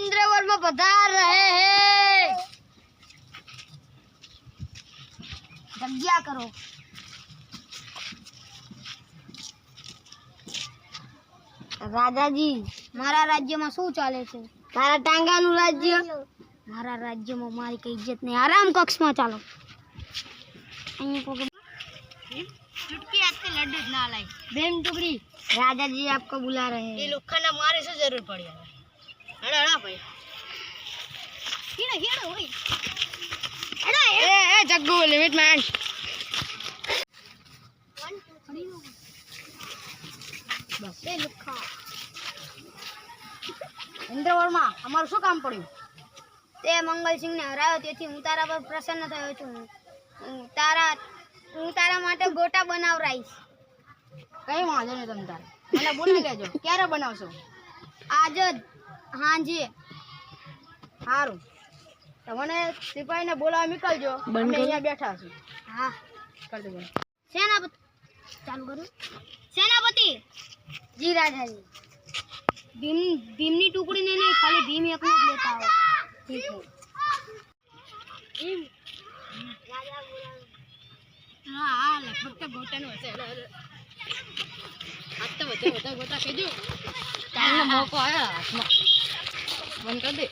इंद्रवर्मा पधार रहे हैं जग्या करो રાજાજી મારા રાજ્યમાં શું ચાલે છે તારા ટાંગાનું રાજ્ય મારા રાજ્યમાં મારી કઈ ઇજ્જત નહીં આરામ કક્ષમાં ચાલો અહીંયા કોઈ चुटकी हाथ से लड्डू ना लाई बेम टुकड़ी राजा जी आपको बुला रहे हैं ये लोखंड मारे से जरूर पड़ी હેડો અમારું શું કામ પડ્યું? તે મંગલસિંહને હરાયો તેથી હું તારા પર પ્રસન્ન થયો છું. હું તારા હું તારા માટે ગોટા બનાવરાઈશ. કઈ વાંધો નહીં તમ તારે. મને બોલી લેજો. ક્યારે બનાવશો? આજ જ. હાંજે. સારું તમને સિપાહીને બોલાવા નીકળજો. અમે અહીંયા બેઠા છું હા. કરી દો સેનાપતિ ચાલુ કરું. સેનાપતિ! જી રાજાજી. ભીમ ભીમની ટુકડી ને નહીં ખાલી ભીમ એકને જ લેતા આવો. ઠીક છે. ભીમ. રાજા બોલાવે હા હા લગભગ તો ગોટાનું હશે. અરે, અરે. તો બધા બધા ગોટા કહેજો ચાલનો મોકો આવ્યો હાથમાં. બંધ કરી દે.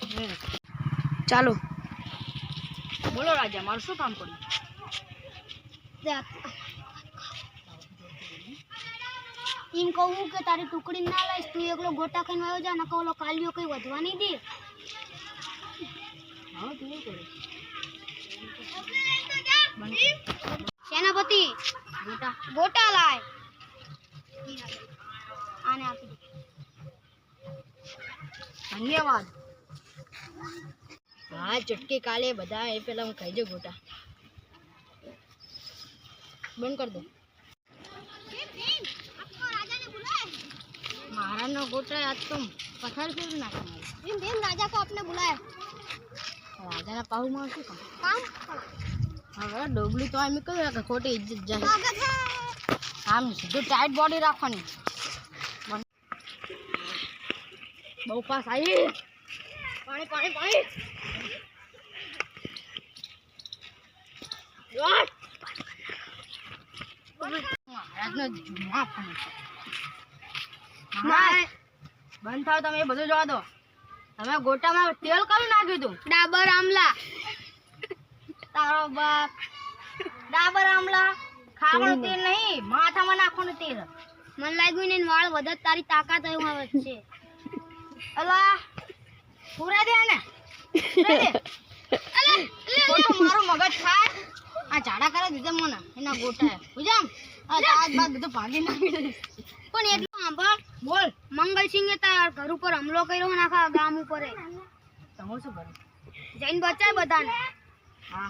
ચાલો. બોલો રાજા મારું શું કામ પડ્યું? એમ કહું કે તારી ટુકડી ના લાવીશ તું એકલો ગોટા ખાઈને આવ્યો જા નકો ઓલો કાલિયો કઈ વધવા નહીં દે. હા તું શું કરે સેનાપતિ ગોટા ગોટા લાય. આને આપી દે. ધન્યવાદ. હા ચટકી કાલે બધા એ પેલા હું ખાઈ જાઉં ગોટા બંધ કરી દો महाराज गोटा आज तुम पत्थर फिर ना भीम भीम राजा को आपने बुलाया राजा ना पाहू मार શું કામ હવે ડોબલી તો આમ કહ્યું કે ખોટી ઇજ્જત જાય આમ સીધું ટાઈટ બોડી રાખવાની બહુ પાસ આવી પાણી પાણી પાણી. દોડ. મહારાજનો જુમા પણ છે. મહારાજ, બંધ થાવ તમે બધું જોવા દો. તમે ગોટામાં તેલ કયું નાખ્યું તું? ડાબર આમલા. તારો બાપ. ડાબર આમલા. ખાવાનું તેલ નહીં માથામાં નાખવાનું તેલ. મને લાગ્યું ને વાળ વધારે તારી તાકાત એવું આવે છે. અલા પૂરા દે ને અલે, અલે, મારો મગજ ખાય. આ ઝાડા કરે દીધા મને એના ગોટા બુજામ આ આજ બાદ બધું ભાગી નાખી પણ એટલું સાંભળ બોલ મંગલસિંહે તાર ઘર ઉપર હમલો કર્યો ને આખા ગામ ઉપર તમે શું કરે? જઈને બચાય બધાને. હા.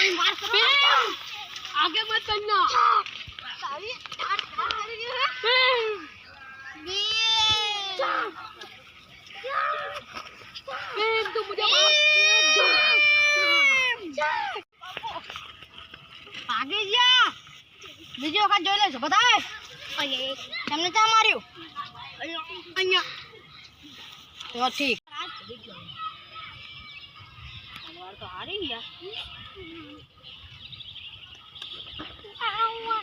પાપડી માર કરો આગે મત બનના સાવી આર આર કરી રહ્યો હે? તું મુજે બીજી વખત જોઈ લેજો બતાવે તમને ચા માર્યું? અહીંયા તો ઠીક. હારી ગયા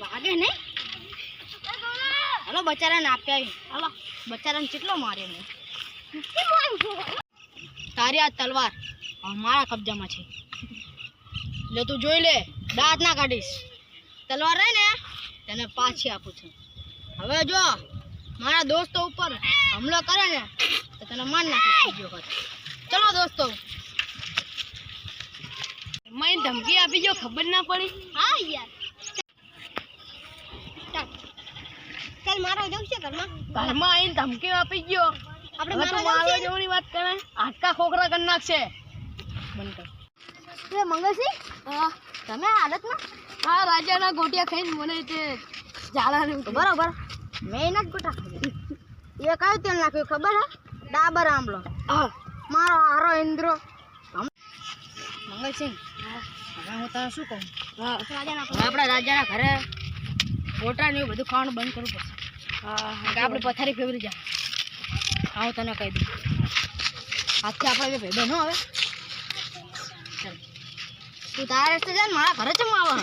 વાગે નહીં? હલો, બચારાને આપ્યા હલો, બચારાને કેટલો માર્યો મેં. તારી આ તલવાર મારા કબજામાં છે. એટલે તું જોઈ લે, દાંત ના કાઢીશ. તલવાર રહે ને, તેને પાછી આપું છું. હવે જો, મારા દોસ્તો ઉપર હુમલો કરે ને, તો તને માર નાખીશ બીજી વખત. ચલો દોસ્તો મને ધમકી આપી જો ખબર ના પડી? હા યાર. ચાલ. મારો જવું છે ઘરમાં? ઘરમાં આવીને ધમકી આપી ગયો. આપણે મારવા છે? જવાની વાત કરે. આટકા ખોખરા કરી નાખશે. બંધ એ મંગલસિંહ તમે હાલતમાં? હા રાજાના ગોટિયા ખાઈને મને તે ઝાડા બરાબર બરોબર. મેં એના જ ગોટા એ કયું તેલ નાખ્યું ખબર હે? ડાબર આંબલો મારો હારો ઇન્દ્રો. મંગલસિંહ હવે હું તને શું કહું? આપણા રાજાના ઘરે ગોટા ને એવું બધું ખાવાનું બંધ કરવું પડશે. આપણે પથારી ફેવરી જાય. હા હું તને કહી દઉં. આજથી આપણે બે ભાઈ બહેનો હવે તું તારા રસ્તે જાય મારા ઘરે ચમ આવે?